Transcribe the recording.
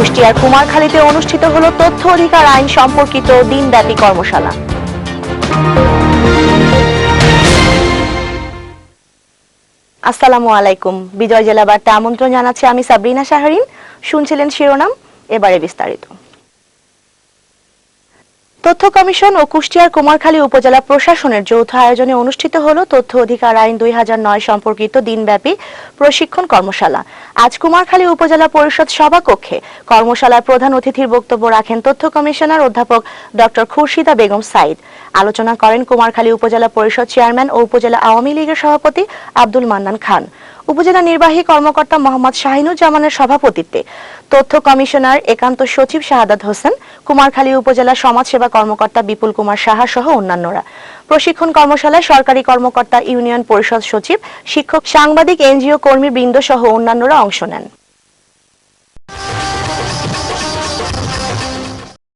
কুষ্টিয়ার কুমারখালীতে অনুষ্ঠিত হল তথ্য অধিকার আইন সম্পর্কিত দিনব্যাপী কর্মশালা। আসসালামু আলাইকুম। বিজয় জেলা বার্তা আমন্ত্রণ জানাচ্ছি আমি সাবরিনা শাহরিন। শুনছিলেন শিরোনাম, এবারে বিস্তারিত। তথ্য কমিশন ও কুষ্টিয়ার কুমারখালী উপজেলা প্রশাসনের যৌথ আয়োজনে অনুষ্ঠিত হল তথ্য অধিকার আইন দুই নয় সম্পর্কিত দিনব্যাপী প্রশিক্ষণ কর্মশালা। আজ কুমারখালী উপজেলা পরিষদ সভাকক্ষে কর্মশালায় প্রধান অতিথির বক্তব্য রাখেন তথ্য কমিশনার অধ্যাপক ডক্টর খুরশিদা বেগম সাইদ। আলোচনা করেন কুমারখালী উপজেলা পরিষদ চেয়ারম্যান ও উপজেলা আওয়ামী লীগের সভাপতি আব্দুল মান্নান খান। উপজেলা নির্বাহী কর্মকর্তা মোহাম্মদ শাহিনুজ্জামানের সভাপতিত্বে তথ্য কমিশনার একান্ত সচিব শাহাদাত হোসেন, কুমারখালী উপজেলা সমাজসেবা কর্মকর্তা বিপুল কুমার সাহা সহ অন্যান্যরা। প্রশিক্ষণ কর্মশালায় সরকারি কর্মকর্তা ইউনিয়ন পরিষদ সচিব, শিক্ষক সাংবাদিক, এনজিও কর্মী বৃন্দ সহ অন্যান্যরা অংশ নেন।